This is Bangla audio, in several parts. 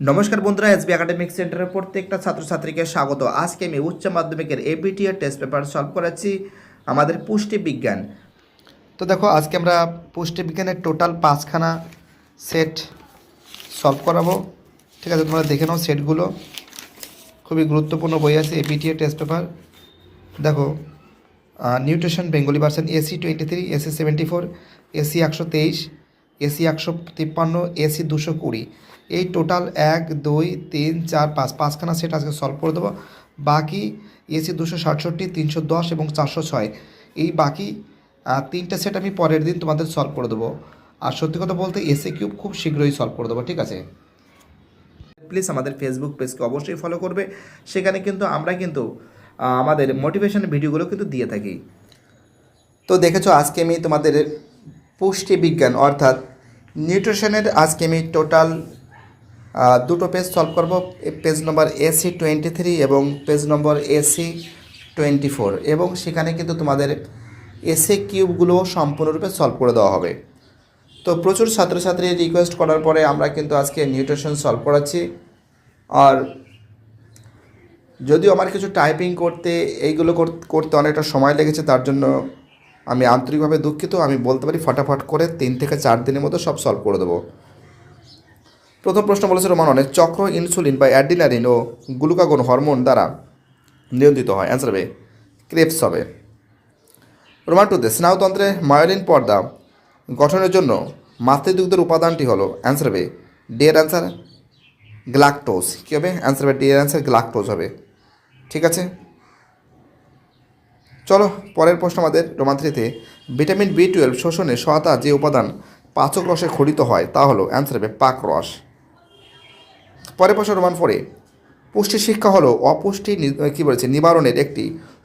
নমস্কার বন্ধুরা, এসবি একাডেমিক সেন্টারের প্রত্যেকটা ছাত্রছাত্রীকে স্বাগত। আজকে আমি উচ্চ মাধ্যমিকের এবিটিএর টেস্ট পেপার সলভ করাচ্ছি আমাদের পুষ্টি বিজ্ঞান। তো দেখো, আজকে আমরা পুষ্টি বিজ্ঞানের টোটাল পাঁচখানা সেট সলভ করাবো। ঠিক আছে, তোমরা দেখে নাও সেটগুলো খুবই গুরুত্বপূর্ণ বই আছে এবিটিএ টেস্ট পেপার দেখো nutrition Bengali version AC twenty three AC seventy four AC একশো তেইশ এসি একশো তিপ্পান্ন এসি দুশো কুড়ি। এই টোটাল এক, দুই, তিন, চার, পাঁচ, পাঁচখানা সেট আজকে সলভ করে দেবো। বাকি এসি দুশো সাতষট্টি, তিনশো দশ এবং চারশো ছয়। এই বাকি তিনটে সেট আমি পরের দিন তোমাদের সলভ করে দেবো। আর সত্যি কথা বলতে এসি কিউব খুব শীঘ্রই সলভ করে দেবো, ঠিক আছে? প্লিজ আমাদের ফেসবুক পেজকে অবশ্যই ফলো করবে। সেখানে কিন্তু আমরা কিন্তু আমাদের মোটিভেশন ভিডিওগুলো কিন্তু দিয়ে থাকি। তো দেখেছ, আজকে আমি তোমাদের পুষ্টি বিজ্ঞান অর্থাৎ নিউট্রিশনের আজকে আমি টোটাল দুটো পেজ সলভ করব। Page number AC twenty three এবং page number AC twenty four এবং সেখানে কিন্তু তোমাদের এসে কিউবগুলো সম্পূর্ণরূপে সলভ করে দেওয়া হবে। তো প্রচুর ছাত্রছাত্রী রিকোয়েস্ট করার পরে আমরা কিন্তু আজকে নিউট্রিশন সলভ করাচ্ছি। আর যদিও আমার কিছু টাইপিং করতে, এইগুলো কর- করতে অনেকটা সময় লেগেছে, তার জন্য আমি আন্তরিকভাবে দুঃখিত। আমি বলতে পারি, ফটাফট করে তিন থেকে চার দিনের মধ্যে সব সলভ করে দেবো। প্রথম প্রশ্ন বলেছে রোমাননে চক্র, ইনসুলিন বা অ্যাডিনারিন ও গ্লুকাগন হরমোন দ্বারা নিয়ন্ত্রিত হয়। অ্যান্সার হবে, ক্রেপস হবে। রোমান টুতে স্নায়ুতন্ত্রে মায়োলিন পর্দা গঠনের জন্য মাতৃদুগ্ধের উপাদানটি হলো অ্যান্সার হবে ডি এর অ্যান্সার গ্লাকটোজ কী হবে? অ্যান্সার হবে ডি এর অ্যান্সার গ্লাকটোজ হবে। ঠিক আছে? চলো, পরের প্রশ্ন আমাদের রোমান থ্রিতে ভিটামিন বি টুয়েলভ শোষণে সহায়তা যে উপাদান পাচক রসে খড়িত হয়, তা হলো অ্যান্সার হবে, পাক পরের প্রশ্ন রোমান ফোরে পুষ্টি শিক্ষা হলো অপুষ্টি কী বলেছে, নিবারণের একটি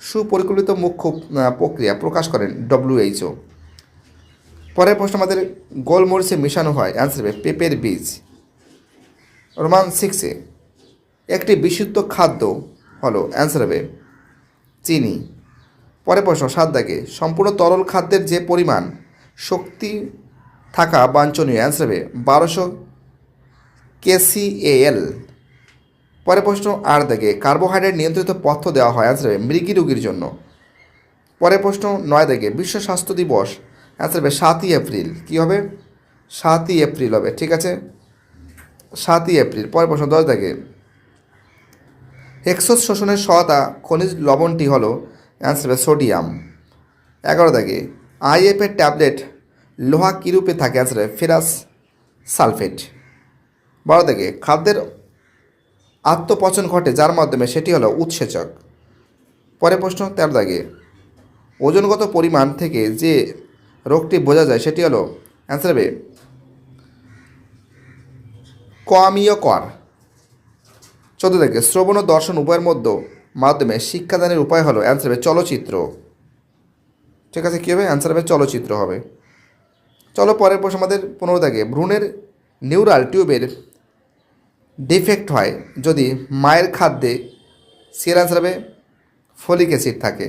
সুপরিকল্পিত মুখ্য প্রক্রিয়া প্রকাশ করেন ডব্লিউএইচও পরের প্রশ্ন আমাদের গোলমরিচে মেশানো হয় অ্যান্সার হবে পেঁপের বীজ। রোমান সিক্সে একটি বিশুদ্ধ খাদ্য হলো অ্যান্সার হবে চিনি। পরের প্রশ্ন সাত দাগে সম্পূর্ণ তরল খাদ্যের যে পরিমাণ, শক্তি থাকা বাঞ্ছনীয় অ্যান্সার হবে বারোশো কেসিএল পরের প্রশ্ন আট দাগে কার্বোহাইড্রেট নিয়ন্ত্রিত পথ্য দেওয়া হয় অ্যান্সার হবে মৃগী রোগীর জন্য। পরের প্রশ্ন, নয় দাগে বিশ্ব স্বাস্থ্য দিবস অ্যান্সার হবে সাতই এপ্রিল। কী হবে? সাতই এপ্রিল হবে, ঠিক আছে? সাতই এপ্রিল। পরের প্রশ্ন, দশ দাগে হেক্সোস শোষণের সহায়তা খনিজ লবণটি হলো অ্যান্সার হবে সোডিয়াম। এগারো দাগে আইএফের ট্যাবলেট লোহা কীরূপে থাকে? অ্যান্সার হবে ফেরাস সালফেট। বারো দাগে খাদ্যের আত্মপচন ঘটে, যার মাধ্যমে সেটি হলো উৎসেচক। পরের প্রশ্ন, তেরো দাগে, ওজনগত পরিমাণ থেকে যে রোগটি বোঝা যায় সেটি হলো অ্যান্সার হবে কমীয় কর। চোদ্দ থেকে শ্রবণ ও দর্শন উভয়ের মধ্যে মাধ্যমে শিক্ষাদানের উপায় হলো অ্যান্সার হবে চলচ্চিত্র। ঠিক আছে, কী হবে? অ্যান্সার হবে চলচ্চিত্র হবে। চলো পরের প্রশ্ন আমাদের, পনেরো থেকে ভ্রূণের নিউরাল টিউবের ডিফেক্ট হয়, যদি মায়ের খাদ্যে সের অ্যান্সার হবে ফলিক অ্যাসিড থাকে।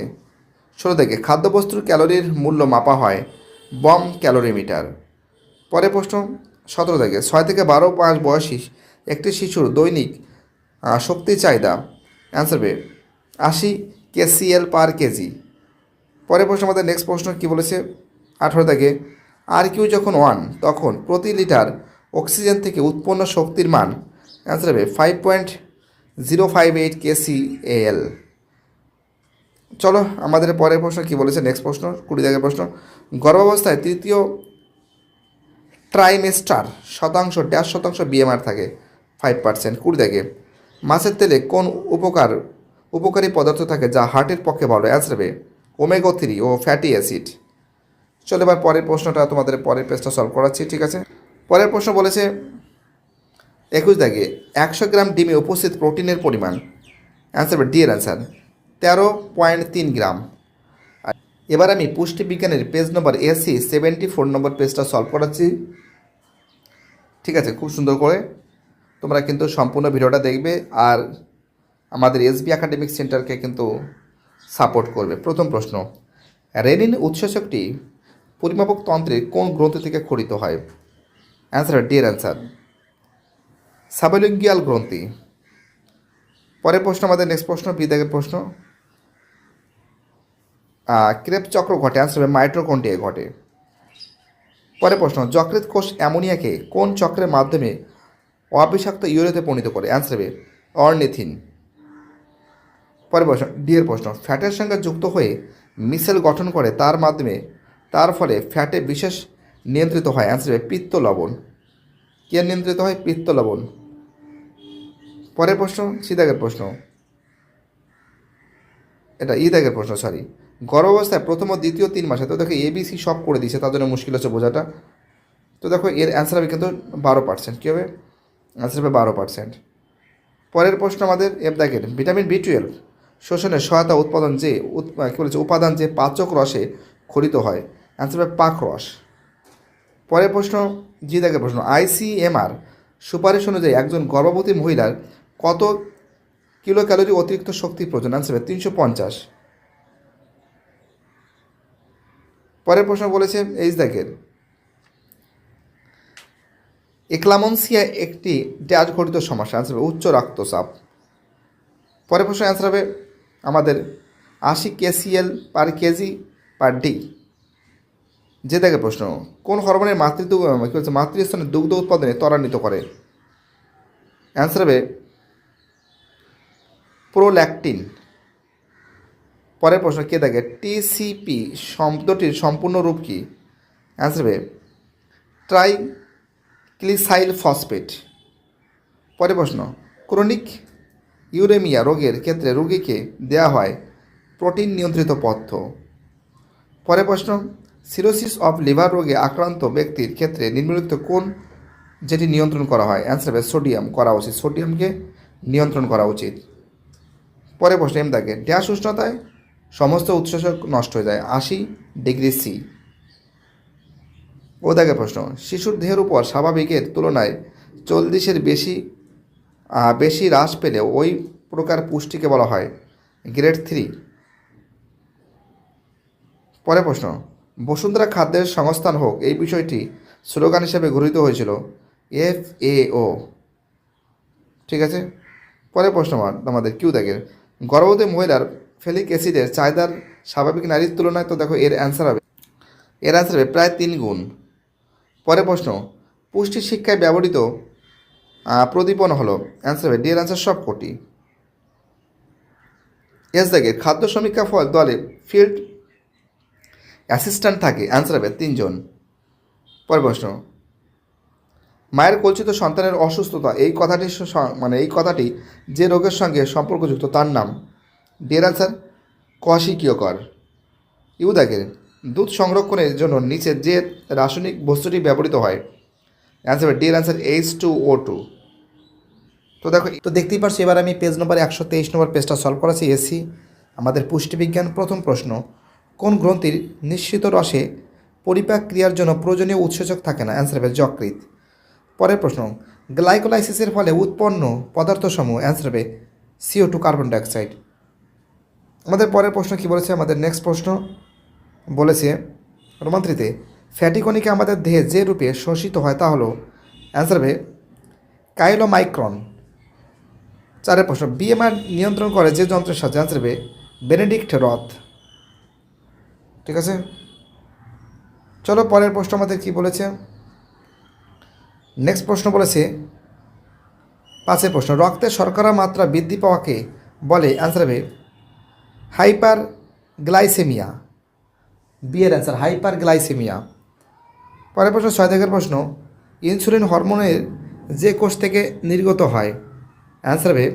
ষোলো থেকে খাদ্যবস্তুর ক্যালোরির মূল্য মাপা হয় বম ক্যালোরিমিটার। পরের প্রশ্ন, সতেরো থেকে ছয় থেকে বারো মাস বয়সী একটি শিশুর দৈনিক শক্তি চাহিদা। অ্যান্সার হবে আশি কেসিএল পার কেজি। পরের প্রশ্ন, আমাদের নেক্সট প্রশ্ন কী বলেছে? আঠারো থেকে আর কিউ যখন ওয়ান তখন প্রতি লিটার অক্সিজেন থেকে উৎপন্ন শক্তির মান অ্যান্সার হবে five point zero five eight K C L চলো, আমাদের পরের প্রশ্ন কী বলেছে? নেক্সট প্রশ্ন, কুড়ি দাগের প্রশ্ন। গর্ভাবস্থায় তৃতীয় ট্রাইমেস্টার শতাংশ ড্যাশ শতাংশ বিএমআর থাকে ফাইভ পার্সেন্ট কুড়ি দাগে। মাছের তেলে কোন উপকার, উপকারী পদার্থ থাকে যা হার্টের পক্ষে ভালো? অ্যান্সার হবে ওমেগো থ্রি ও ফ্যাটি অ্যাসিড চলো, এবার পরের প্রশ্নটা তোমাদের পরের পেজটা সলভ করাচ্ছি, ঠিক আছে? পরের প্রশ্ন বলেছে একুশ দাগে একশো গ্রাম ডিমে উপস্থিত প্রোটিনের পরিমাণ অ্যান্সার ডি এর অ্যান্সার তেরো পয়েন্ট তিন গ্রাম। এবার আমি পুষ্টিবিজ্ঞানের page number AC seventy four number পেজটা সলভ করাচ্ছি। ঠিক আছে, খুব সুন্দর করে। তোমরা কিন্তু সম্পূর্ণ ভিডিওটা দেখবে আর আমাদের এসবি একাডেমিক সেন্টারকে কিন্তু সাপোর্ট করবে। প্রথম প্রশ্ন, রেনিন উৎসেচকটি পরিমাপক তন্ত্রের কোন গ্রন্থ থেকে খরিত হয়? অ্যান্সার ডি এর অ্যান্সার সাবলিঙ্গিয়াল গ্রন্থি। পরের প্রশ্ন, আমাদের নেক্সট প্রশ্ন বিদাগের প্রশ্ন। ক্রেপ চক্র ঘটে আনসার হবে মাইট্রোকন্টিয়ে ঘটে। পরের প্রশ্ন যকৃত কোষ অ্যামোনিয়াকে কোন চক্রের মাধ্যমে অবিষাক্ত ইউরিয়াতে পরিণত করে? অ্যান্সার হবে, অর্নিথিন। পরের প্রশ্ন ডি এর প্রশ্ন, ফ্যাটের সঙ্গে যুক্ত হয়ে মিসেল গঠন করে, তার মাধ্যমে তার ফলে ফ্যাটে বিশেষ নিয়ন্ত্রিত হয়? অ্যান্সার হবে, পিত্ত লবণ। কে নিয়ন্ত্রিত হয়? পিত্ত লবণ। পরের প্রশ্ন সিদাগের প্রশ্ন। এটা ই দাগের প্রশ্ন সরি গর্ভাবস্থায় প্রথম ও দ্বিতীয় তিন মাসে, তো দেখো এবিসি সব করে দিয়েছে, তার জন্য মুশকিল হচ্ছে বোঝাটা। তো দেখো এর অ্যান্সার হবে কিন্তু বারো পার্সেন্ট কী হবে? অ্যান্সার হবে বারো পার্সেন্ট পরের প্রশ্ন আমাদের এফ দাগের ভিটামিন বি টুয়েলভ শোষণের সহায়তা, উৎপাদন যে কী বলেছে, উপাদান যে পাচক রসে খরিত হয় অ্যান্সার হবে পাক রস। পরের প্রশ্ন, জি দাগের প্রশ্ন আইসিএমআর সুপারিশ অনুযায়ী একজন গর্ভবতী মহিলার কত কিলো ক্যালোরি অতিরিক্ত শক্তি প্রয়োজন? অ্যান্সার হবে তিনশো পঞ্চাশ। পরের প্রশ্ন বলেছে এইচ দাগের এক্লামনসিয়া একটি ড্যাশ ঘটিত সমস্যা। অ্যান্সার হবে উচ্চ রক্তচাপ। পরের প্রশ্ন অ্যান্সার হবে আমাদের আশি KCL per KG per D. যে দেখে প্রশ্ন, কোন হরমোনের মাতৃ কী বলছে মাতৃস্থানে দুগ্ধ উৎপাদনে ত্বরান্বিত করে? অ্যান্সার হবে প্রোল্যাকটিন। পরের প্রশ্ন কে দেখে? টিসিপি শব্দটির সম্পূর্ণ রূপ কি? অ্যান্সার হবে ট্রাই ক্লিসাইল ফসফেট পরের প্রশ্ন, ক্রনিক ইউরেমিয়া রোগের ক্ষেত্রে রোগীকে দেওয়া হয় প্রোটিন নিয়ন্ত্রিত পথ্য পরের প্রশ্ন, সিরোসিস অফ লিভার রোগে আক্রান্ত ব্যক্তির ক্ষেত্রে নিম্নলিখিত কোন যেটি নিয়ন্ত্রণ করা হয়? অ্যান্সার হবে সোডিয়াম করা উচিত। সোডিয়ামকে নিয়ন্ত্রণ করা উচিত। পরের প্রশ্ন এম দাগে ড্যাশ উষ্ণতায় সমস্ত উৎসেচক নষ্ট হয়ে যায়, আশি ডিগ্রি সি। ও দাগে প্রশ্ন, শিশুর দেহের উপর স্বাভাবিকের তুলনায় চল্লিশের বেশি বেশি হ্রাস পেলে ওই প্রকার পুষ্টিকে বলা হয় গ্রেড থ্রি। পরে প্রশ্ন, বসুন্ধরা খাদ্যের সংস্থান হোক, এই বিষয়টি স্লোগান হিসেবে গৃহীত হয়েছিল, এফ এ ও। ঠিক আছে? পরে প্রশ্ন আমাদের কিউ দেখের গর্ভবতী মহিলার ফেলিক অ্যাসিডের চাহিদার স্বাভাবিক নারীর তুলনায় তো দেখো এর অ্যান্সার হবে। এর অ্যান্সার হবে প্রায় তিন গুণ। পরের প্রশ্ন, পুষ্টি শিক্ষায় ব্যবহৃত প্রদীপন হলো। অ্যান্সার হবে ডি এর অ্যান্সার সব কোটি এস দেখের খাদ্য সমীক্ষা ফল দলে ফিল্ড অ্যাসিস্ট্যান্ট থাকে। অ্যান্সার হবে তিনজন। পরের প্রশ্ন মায়ের কলচিত সন্তানের অসুস্থতা, এই কথাটি মানে এই কথাটি যে রোগের সঙ্গে সম্পর্কযুক্ত তার নাম। ডিয়ার অ্যান্সার কশিকীয়কর ইউ দেখেন, দুধ সংরক্ষণের জন্য নিচে যে রাসায়নিক বস্তুটি ব্যবহৃত হয় answer deer answer H two O two তো দেখো, তো দেখতেই পারছি, এবার আমি পেজ নম্বর একশো তেইশ নম্বর পেজটা সলভ করেছি, এসি। আমাদের পুষ্টিবিজ্ঞান প্রথম প্রশ্ন, কোন গ্রন্থির নিশ্চিত রসে পরিপাক ক্রিয়ার জন্য প্রয়োজনীয় উৎসেচক থাকে না? অ্যান্সার হবে যকৃত পরের প্রশ্ন, গ্লাইকোলাইসিসের ফলে উৎপন্ন পদার্থসমূহ অ্যান্সার হবে C O two carbon dioxide আমাদের পরের প্রশ্ন কি বলেছে? আমাদের নেক্সট প্রশ্ন বলেছে রোমান্ত্রিতে ফ্যাটিকনিকে আমাদের দেহে যে রূপে শোষিত হয় তা হলো অ্যান্সার হবে কাইলোমাইক্রন। চারের প্রশ্ন, বিএমআর নিয়ন্ত্রণ করে যে যন্ত্রের সাথে অ্যান্সার হবে বেনেডিক্ট রথ। ঠিক আছে? চলো পরের প্রশ্ন আমাদের কি বলেছে? নেক্সট প্রশ্ন বলেছে, পাঁচের প্রশ্ন, রক্তে শর্করা মাত্রা বৃদ্ধি পাওয়াকে বলে অ্যান্সার হবে হাইপার গ্লাইসেমিয়া বিয়ের অ্যান্সার হাইপার গ্লাইসেমিয়া পরের প্রশ্ন, ছয় থেকে প্রশ্ন ইনসুলিন হরমোনের যে কোষ থেকে নির্গত হয় অ্যান্সার হবে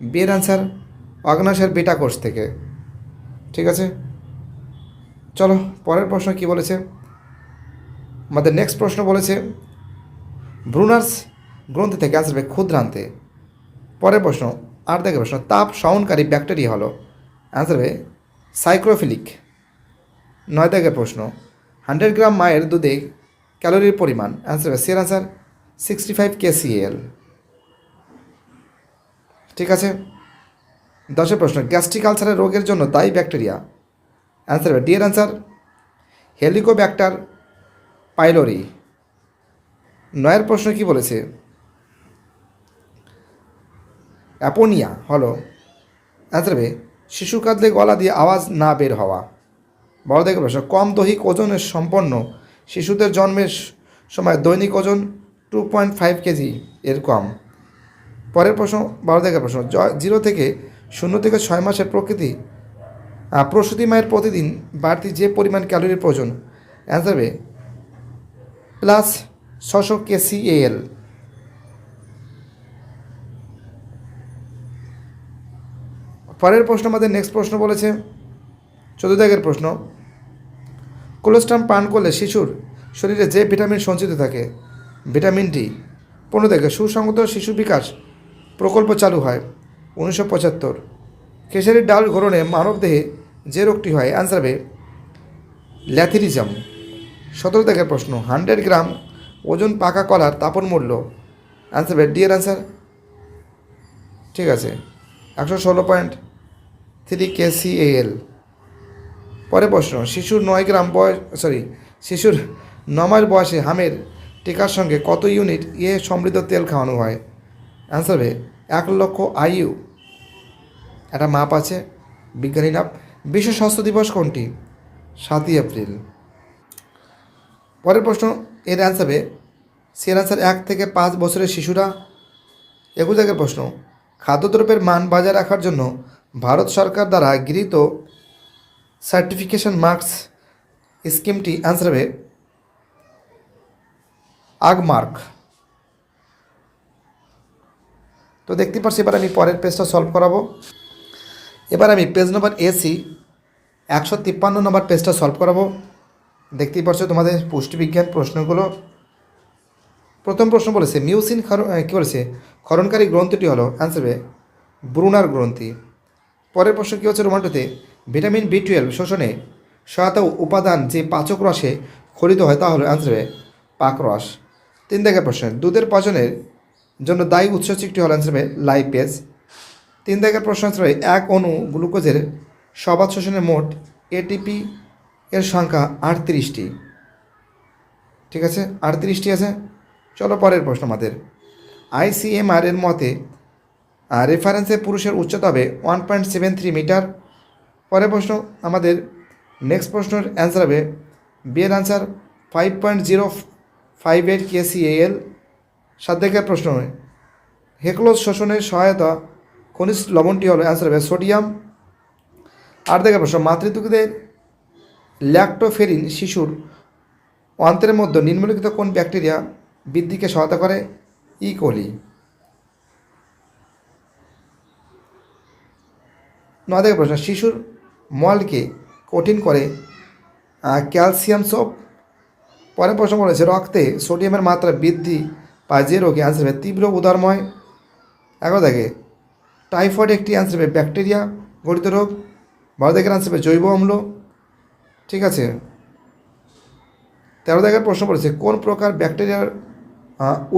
বিয়ের অ্যান্সার অগ্নাশয়ের বেটা কোষ থেকে। ঠিক আছে? চলো, পরের প্রশ্ন কি বলেছে? আমাদের নেক্সট প্রশ্ন বলেছে ব্রুনার্স গ্রন্থি থেকে হবে ক্ষুদ্রান্তে। পরের প্রশ্ন আর দেখে প্রশ্ন, তাপ সহনকারী ব্যাকটেরিয়া হলো? অ্যান্সার সাইক্রোফিলিক নয় দাগের প্রশ্ন, হান্ড্রেড গ্রাম মায়ের দুধে ক্যালোরির পরিমাণ? অ্যান্সার হবে সের অ্যান্সার সিক্সটি ফাইভ কেসিএল ঠিক আছে? দশের প্রশ্ন, গ্যাস্ট্রিক আলসারের রোগের জন্য দায়ী ব্যাকটেরিয়া? অ্যান্সার হবে ডিএর অ্যান্সার হেলিকোব্যাক্টার পাইলোরি নয়ের প্রশ্ন কি বলেছে? অ্যাপোনিয়া, হলো অ্যান্সার শিশু কাঁদলে গলা দিয়ে আওয়াজ না বের হওয়া। বড় দেখে প্রশ্ন, কম দৈহিক ওজনের সম্পন্ন শিশুদের জন্মের সময় দৈনিক ওজন টু পয়েন্ট ফাইভ কেজি এর কম। পরের প্রশ্ন বারো থেকে প্রশ্ন জিরো থেকে শূন্য থেকে ছয় মাসের প্রকৃতি প্রসূতি মায়ের প্রতিদিন বাড়তি যে পরিমাণ ক্যালোরির প্রয়োজন? অ্যান্সার প্লাস ছশো কেসিএল। পরের প্রশ্ন আমাদের নেক্সট প্রশ্ন বলেছে চোদ্দ দাগের প্রশ্ন কোলেস্ট্রাম পান করলে শিশুর শরীরে যে ভিটামিন সঞ্চিত থাকে, ভিটামিন ডি, পনেরো থেকে সুসংগত শিশু বিকাশ প্রকল্প চালু হয়, উনিশশো পঁচাত্তর। খেসারির ডাল গ্রহণে মানবদেহে যে রোগটি হয় অ্যান্সার হবে ল্যাথিরিজম। সতেরো থেকে প্রশ্ন হান্ড্রেড গ্রাম ওজন পাকা কলার তাপন মূল্য? অ্যান্সার হবে ডি এর অ্যান্সার ঠিক আছে। একশো ষোলো point three K C L পরে প্রশ্ন, শিশুর নয় গ্রাম বয়স সরি শিশুর ন মাস বয়সে হামের টিকার সঙ্গে কত ইউনিট ইয়ে সমৃদ্ধ তেল খাওয়ানো হয়? অ্যান্সার হবে এক লক্ষ আইইউ। একটা মাপ আছে, বিজ্ঞানী নাপ বিশ্ব স্বাস্থ্য দিবস কোনটি? সাতই এপ্রিল। পরের প্রশ্ন এর অ্যান্সার হবে, সে অ্যান্সার এক থেকে পাঁচ বছরের শিশুরা। একুশ জায়গার প্রশ্ন, খাদ্যদ্রব্যের মান বজায় রাখার জন্য ভারত সরকার দ্বারা গৃহীত সার্টিফিকেশন মার্কস স্কিমটি অ্যান্সার হবে, আগমার্ক। তো দেখতে পাচ্ছি, এবার আমি পরের পেজটা সলভ করাবো। এবার আমি পেজ নম্বর এসি একশো তিপ্পান্ন নম্বর পেজটা সলভ করাবো। দেখতেই পাচ্ছ তোমাদের পুষ্টিবিজ্ঞান প্রশ্নগুলো। প্রথম প্রশ্ন বলেছে, মিউসিন ক্ষরণ কী বলেছে? ক্ষরণকারী গ্রন্থটি হলো অ্যান্সার হবে ব্রুনার গ্রন্থি। পরের প্রশ্ন কী হচ্ছে রোমান্টোতে? ভিটামিন বি টুয়েলভ শোষণে সহায়তা উপাদান যে পাচক রসে খরিত হয় তা হলো অ্যান্সার হবে পাকরস তিন দেখে প্রশ্ন, দুধের পাচনের জন্য দায়ী উৎস চিকটি হলো অ্যান্সার হবে লাইপেজ তিন দাগের প্রশ্ন আছে এক অণু গ্লুকোজের সবাদ শোষণের মোট এটিপি এর সংখ্যা আটত্রিশটি। ঠিক আছে? আটত্রিশটি আছে? চলো পরের প্রশ্ন আমাদের। আইসিএমআর এর মতে আর রেফারেন্সে পুরুষের উচ্চতা হবে one point seven three metre পরের প্রশ্ন আমাদের নেক্সট প্রশ্নের অ্যান্সার হবে বিয়ের answer five point zero five eight K C L সাত দেখের প্রশ্ন, হেকলোজ শোষণের সহায়তা খনিজ লবণটি হলো অ্যান্সার হবে সোডিয়াম আট দেখের প্রশ্ন মাতৃত্বদের ল্যাক্টোফেরিন শিশুর অন্ত্রের মধ্যে নিম্নলিখিত কোন ব্যাকটেরিয়া বৃদ্ধিকে সহায়তা করে? ই. কোলি নয় দেখে প্রশ্ন, শিশুর মলকে কঠিন করে ক্যালসিয়াম সোপ? পরে প্রশ্ন করেছে রক্তে সোডিয়ামের মাত্রা বৃদ্ধি পায় যে রোগে অ্যান্সার হবে তীব্র উদারময়। এগারো দেখে টাইফয়েড একটি অ্যান্সার হবে ব্যাকটেরিয়া গঠিত রোগ। বারো দেখের অ্যান্সার হবে জৈব অম্ল। ঠিক আছে? তেরো দেখার প্রশ্ন পড়েছে, কোন প্রকার ব্যাকটেরিয়ার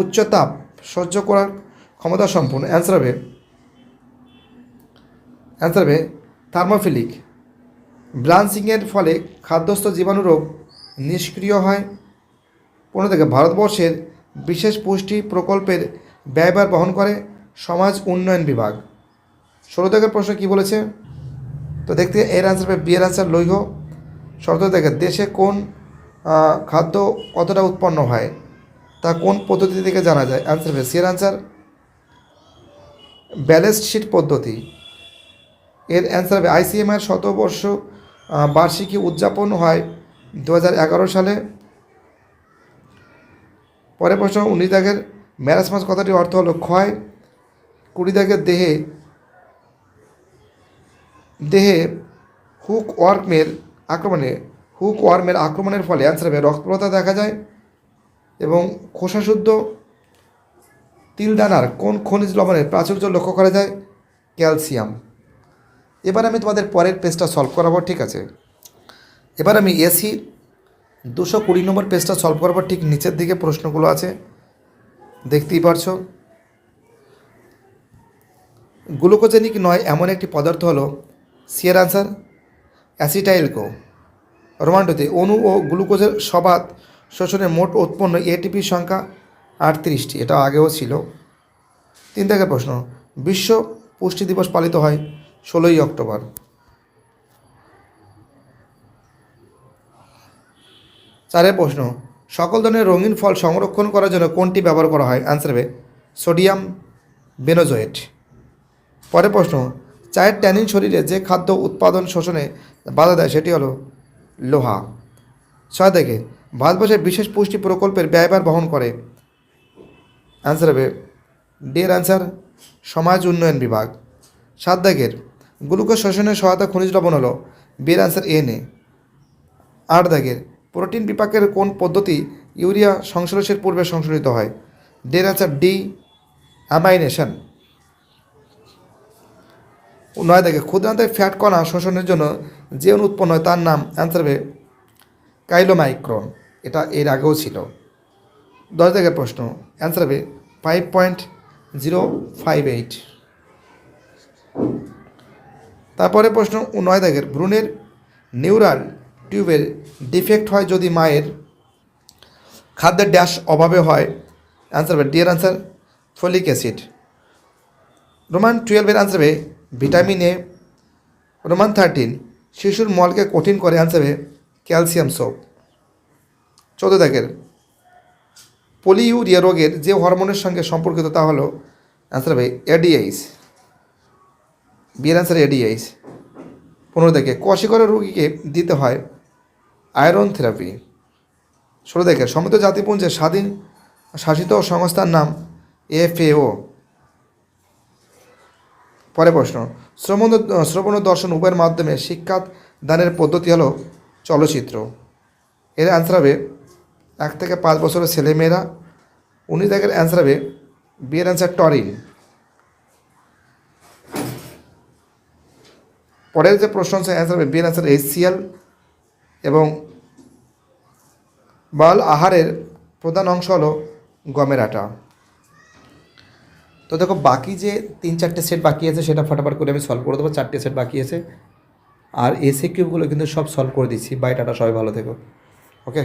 উচ্চ তাপ সহ্য করার ক্ষমতা সম্পূর্ণ অ্যান্সার হবে। অ্যান্সার হবে থার্মোফিলিক ব্রাঞ্চিংয়ের ফলে খাদ্যস্থ জীবাণু রোগ নিষ্ক্রিয় হয়। পনেরো থেকে ভারতবর্ষের বিশেষ পুষ্টি প্রকল্পের ব্যয়ভার বহন করে সমাজ উন্নয়ন বিভাগ। ষোলো থেকে প্রশ্ন কী বলেছে? তো দেখতে এর অ্যান্সার হবে বিয়ের অ্যান্সার লৌহ। শর্ত দেখে দেশে কোন খাদ্য কতটা উৎপন্ন হয়, তা কোন পদ্ধতি থেকে জানা যায়? অ্যান্সার হবে সিয়ের অ্যান্সার ব্যালেন্স শিট পদ্ধতি। এর অ্যান্সার হবে আইসিএমআর শতবর্ষ বার্ষিকী উদযাপন হয় দু হাজার এগারো সালে। পরে প্রশ্ন, উনিশ দাগের ম্যারাসমাস কথাটির অর্থ হলো ক্ষয়। কুড়ি দাগের দেহে দেহে হুক ওয়ার্মের আক্রমণে হুক ওয়ার্মের আক্রমণের ফলে অ্যান্সার হবে রক্তপ্রতা দেখা যায় এবং খোসাশুদ্ধ তিলদানার কোন খনিজ লবণের প্রাচুর্য লক্ষ্য করা যায়? ক্যালসিয়াম। এবার আমি তোমাদের পরের পেজটা সলভ করাবো, ঠিক আছে? এবার আমি এসি দুশো কুড়ি নম্বর পেজটা সলভ করাবো, ঠিক নিচের দিকে প্রশ্নগুলো আছে। দেখতেই পারছ? গ্লুকোজেনিক নয় এমন একটি পদার্থ হলো সিয়ার আনসার অ্যাসিটাইলকো রোমান্টোতে অণু ও গ্লুকোজের সবাত শোষণে মোট উৎপন্ন এটিপির সংখ্যা আটত্রিশটি। এটা আগেও ছিল। তিন থেকে প্রশ্ন, বিশ্ব পুষ্টি দিবস পালিত হয় ষোলোই অক্টোবর। চারের প্রশ্ন, সকল ধরনের রঙিন ফল সংরক্ষণ করার জন্য কোনটি ব্যবহার করা হয়? অ্যান্সার হবে, সোডিয়াম বেনোজোয়েট। পরের প্রশ্ন, চায়ের ট্যানিন শরীরে যে খাদ্য উৎপাদন শোষণে বাধা দেয় সেটি হলো লোহা। ছয় থেকে, ভারতবর্ষের বিশেষ পুষ্টি প্রকল্পের ব্যয়ভার বহন করে। অ্যান্সার হবে ডিয়ার অ্যান্সার সমাজ উন্নয়ন বিভাগ। সাত দাগের গ্লুকোজ শোষণের সহায়তা খনিজ লবণ হলো বিয়ের অ্যান্সার এন এ আট দাগের প্রোটিন বিপাকের কোন পদ্ধতি ইউরিয়া সংশ্লেষের পূর্বে সংশোধিত হয়? ডের অ্যান্সার ডি অ্যামাইনেশন নয় দাগে ক্ষুদ্রান্তের ফ্যাট কণা শোষণের জন্য যে অণু উৎপন্ন হয় তার নাম অ্যান্সার হবে কাইলোমাইক্রন। এটা এর আগেও ছিল। দশ দাগের প্রশ্ন। অ্যান্সার হবে five point zero five eight. তারপরে প্রশ্ন, নয় দাগের ভ্রূণের নিউরাল টিউবের ডিফেক্ট হয় যদি মায়ের খাদ্যের ড্যাশ অভাবে হয়? অ্যান্সার হবে, ডিয়ার অ্যান্সার, ফলিক অ্যাসিড। রোমান টুয়েলভের অ্যান্সার হবে ভিটামিন এ, রোমান থার্টিন শিশুর মলকে কঠিন করে অ্যান্সার হবে ক্যালসিয়াম সোপ চৌদ্দ দাগের, পলিউরিয়া রোগের যে হরমোনের সঙ্গে সম্পর্কিত তা হলো অ্যান্সার হবে এডিএইস বিয়ের অ্যান্সার এডিএইস পনেরো থেকে কষিকর রোগীকে দিতে হয় আয়রন থেরাপি ষোলো থেকে সমৃদ্ধ জাতিপুঞ্জের স্বাধীন শাসিত সংস্থার নাম এফএও পরে প্রশ্ন, শ্রবণ শ্রবণ দর্শন উভয়ের মাধ্যমে শিক্ষা দানের পদ্ধতি হলো চলচ্চিত্র। এর অ্যান্সার হবে, এক থেকে পাঁচ বছরের ছেলেমেয়েরা। উনিশ দাগের অ্যান্সার হবে, বিয়ের অ্যান্সার টরিন। পরের যে প্রশ্ন আছে অ্যান্সার হবে, বিয়ের অ্যান্সার এইচসিএল এবং বাল আহারের প্রধান অংশ হলো গমের আটা। তো দেখো বাকি যে তিন চারটে সেট বাকি আছে, সেটা ফটাফট করে আমি সলভ করে দেবো। চারটে সেট বাকি আছে। আর এসে কিউবগুলো কিন্তু সব সলভ করে দিচ্ছি। বাই টাটা, সবাই ভালো থেকো। ওকে